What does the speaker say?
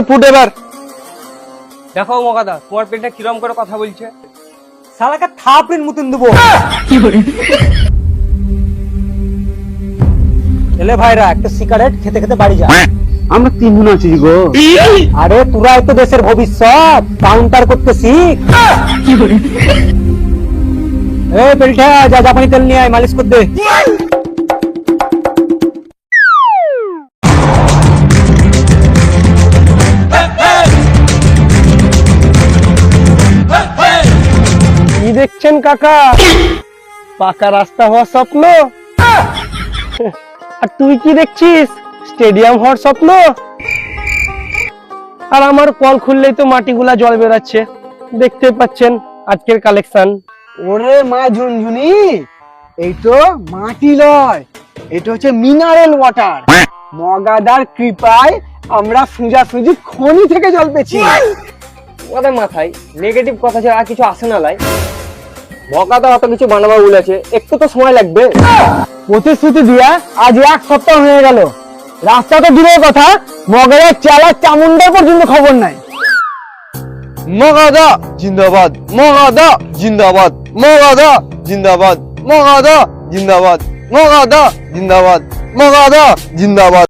চল ফুট এবার। দেখো মগাদা তোমার পেটটা কিরম করে কথা বলছে? শালাকে থাপড়ির মতন দেবো। ছেলে ভাইরা একটা সিগারেট খেতে খেতে বাড়ি যা। আমরা তিনজন আছি গো। আরে তোরাই তো দেশের ভবিষ্যৎ কাউন্টার করতে শিখ। এ বেলটা যা জাপানি তেল নিয়ে আয় মালিশ কর কি দেখছেন কাকা? পাকা রাস্তা হওয়ার স্বপ্ন? আর তুই কি দেখছিস? স্টেডিয়াম হওয়ার স্বপ্ন? আর আমার কল খুললেই তো মাটিগুলা জল বেরাচ্ছে। দেখতে পাচ্ছেন আজকের কালেকশন ওরে মা ঝুনঝুনি এই তো মাটি লয়। এটা হচ্ছে মিনারেল ওয়াটার মগাদার কৃপায় আমরা সুজা সুজি খনি থেকে জল পেছি ওদের মাথায় নেগেটিভ কথা ছাড়া আর কিছু আসে না লাই। ভকাতে অত কিছু বানাবো বলেছে একটু তো সময় লাগবে। প্রতিশ্রুতি দিয়া আজ এক সপ্তাহ হয়ে গেল। রাস্তা তো দূরের কথা মগাদার চালা চামুন্ডার পর্যন্ত খবর নাই। মগাদা জিন্দাবাদ। মগাদা জিন্দাবাদ। মগাদা জিন্দাবাদ। মগাদা জিন্দাবাদ। মগাদা জিন্দাবাদ। মগাদা জিন্দাবাদ।